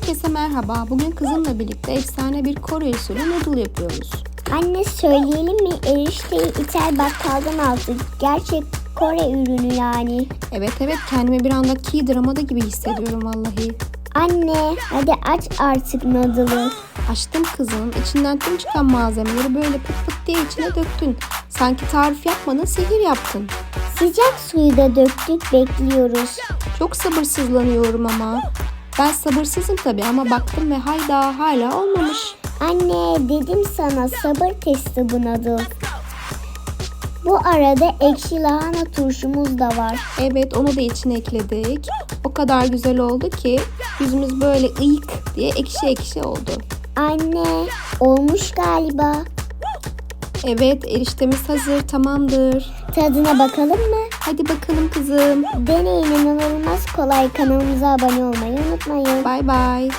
Herkese merhaba. Bugün kızımla birlikte efsane bir Kore usulü noodle yapıyoruz. Anne söyleyelim mi? Erişteyi İtel bakkaldan aldık. Gerçek Kore ürünü yani. Evet evet kendimi bir anda key dramada gibi hissediyorum vallahi. Anne hadi aç artık noodle'ı. Açtım kızım. İçinden tüm çıkan malzemeleri böyle pıt pıt diye içine döktün. Sanki tarif yapmadın, sihir yaptın. Sıcak suyu da döktük bekliyoruz. Çok sabırsızlanıyorum ama. Ben sabırsızım tabii ama baktım ve hayda hala olmamış. Anne dedim sana sabır testi bu noodle. Bu arada ekşi lahana turşumuz da var. Evet onu da içine ekledik. O kadar güzel oldu ki yüzümüz böyle ıyık diye ekşi ekşi oldu. Anne olmuş galiba. Evet eriştemiz hazır tamamdır. Tadına bakalım mı? Hadi bakalım kızım. Deneyin inanılmaz kolay kanalımıza abone olmayı unutmayın. Bay bay.